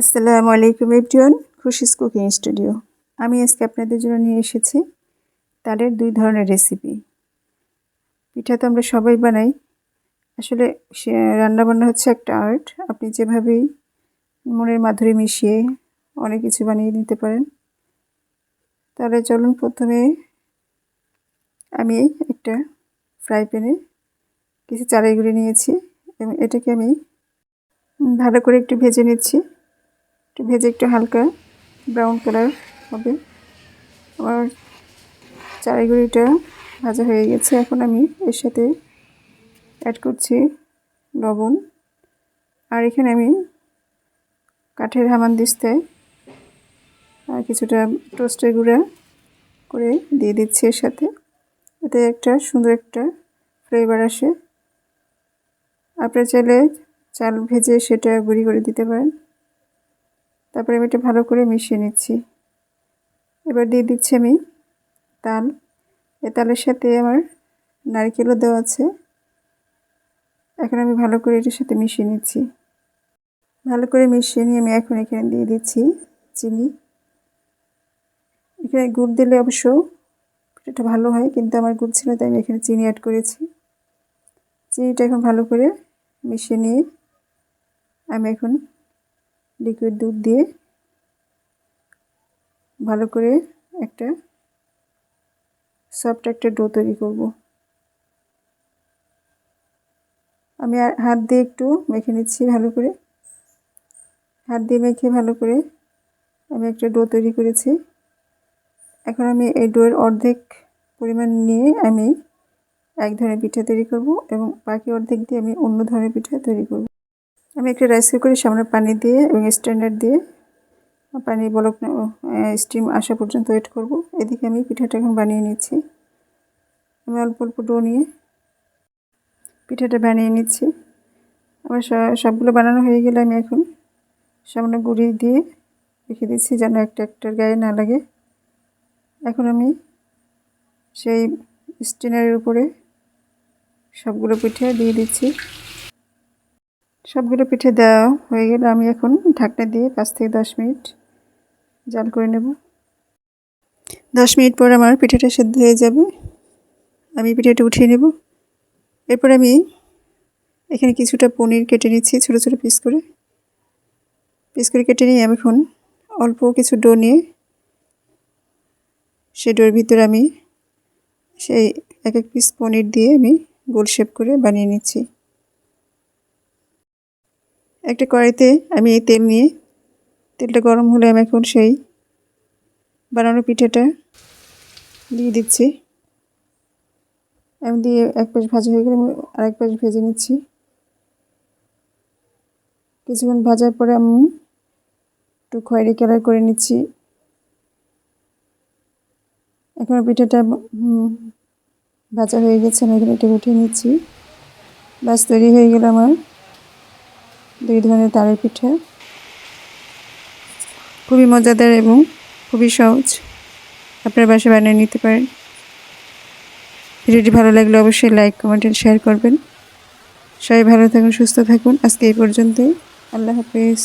আসসালামু আলাইকুম everyone, Khushi's cooking studio. আমি আজকে আপনাদের জন্য নিয়ে এসেছি তালের দুই ধরনের রেসিপি। পিঠা তো আমরা সবাই বানাই। আসলে সে রান্নাবান্না হচ্ছে একটা আর্ট। আপনি যেভাবেই মনের মাধুরী মিশিয়ে অনেক কিছু বানিয়ে নিতে পারেন। তাহলে চলুন প্রথমে আমি একটা ফ্রাই প্যানে কিছু চারাই গুঁড়ি নিয়েছি এবং এটাকে আমি ভালো করে একটু ভেজে নিচ্ছি। একটু ভেজে একটু হালকা ব্রাউন কালার হবে। আমার চারিগুড়িটা ভাজা হয়ে গেছে। এখন আমি এর সাথে অ্যাড করছি লবণ। আর এখানে আমি কাঠের হামান দিস্তায় আর কিছুটা টোস্টের গুঁড়া করে দিয়ে দিচ্ছি এর সাথে। এতে একটা সুন্দর একটা ফ্লেভার আসে। আপনার চাইলে চাল ভেজে সেটা গুঁড়ি করে দিতে পারেন। তারপরে আমি এটা ভালো করে মিশিয়ে নিচ্ছি। এবার দিয়ে দিচ্ছি আমি তাল। এ তালের সাথে আমার নারকেলও দেওয়া আছে। এখন আমি ভালো করে এটার সাথে মিশিয়ে নিচ্ছি। ভালো করে মিশিয়ে নিয়ে আমি এখন এখানে দিয়ে দিচ্ছি চিনি। এখানে গুড় দিলে অবশ্য এটা ভালো হয়, কিন্তু আমার গুড় ছিল, তাই আমি এখানে চিনি অ্যাড করেছি। চিনিটা এখন ভালো করে মিশিয়ে নিয়ে আমি এখন লিকুইড দুধ দিয়ে ভালো করে একটা সফট একটা ডো তৈরি করব। আমি হাত দিয়ে একটু মেখে নিচ্ছি ভালো করে। হাত দিয়ে মেখে ভালো করে আমি একটা ডো তৈরি করেছি। এখন আমি এই ডোয়ের অর্ধেক পরিমাণ নিয়ে আমি এক ধরনের পিঠা তৈরি করব এবং বাকি অর্ধেক দিয়ে আমি অন্য ধরনের পিঠা তৈরি করব। আমি একটা রাইস কুকারে সামনে পানি দিয়ে এবং স্ট্যান্ডার্ড দিয়ে পানি বলক স্টিম আসা পর্যন্ত ওয়েট করব। এদিকে আমি পিঠাটা এখন বানিয়ে নিচ্ছি। আমি অল্প অল্প ডো নিয়ে পিঠাটা বানিয়ে নিচ্ছি। আমার সবগুলো বানানো হয়ে গেলে আমি এখন সামনে গুঁড়ি দিয়ে রেখে দিচ্ছি যেন একটা একটার গায়ে না লাগে। এখন আমি সেই স্টিনারের উপরে সবগুলো পিঠে দিয়ে দিচ্ছি। সবগুলো পিঠে দেওয়া হয়ে গেলে। আমি এখন ঢাকনা দিয়ে পাঁচ থেকে দশ মিনিট জাল করে নেব। দশ মিনিট পর আমার পিঠাটা সেদ্ধ হয়ে যাবে। আমি পিঠেটা উঠিয়ে নেব। এরপর আমি এখানে কিছুটা পনির কেটে নিচ্ছি ছোটো ছোটো পিস করে। পিস করে কেটে নিয়ে আমি এখন অল্প কিছু ডো নিয়ে সেই ডোর ভিতরে আমি সেই এক এক পিস পনির দিয়ে আমি গোল শেপ করে বানিয়ে নিচ্ছি। একটা কড়াইতে আমি এই তেল নিয়ে, তেলটা গরম হলে আমি এখন সেই বানানো পিঠাটা দিয়ে দিচ্ছি। আমি দিয়ে এক পাশ ভাজা হয়ে গেলে আরেক পাশ ভেজে নিচ্ছি। কিছুক্ষণ ভাজার পরে আমি একটু খয়েরি কালার করে নিচ্ছি। এখন পিঠাটা ভাজা হয়ে গেছে, আমি এখানে এটা উঠিয়ে নিচ্ছি। বাস তৈরি হয়ে গেল আমার দুই ধরনের তালের পিঠে। খুবই মজাদার এবং খুবই সহজ। আপনার বাসায় বানিয়ে নিতে পারেন। ভিডিওটি ভালো লাগলে অবশ্যই লাইক, কমেন্ট শেয়ার করবেন। সবাই ভালো থাকুন, সুস্থ থাকুন। আজকে এই পর্যন্তই। আল্লাহ হাফিজ।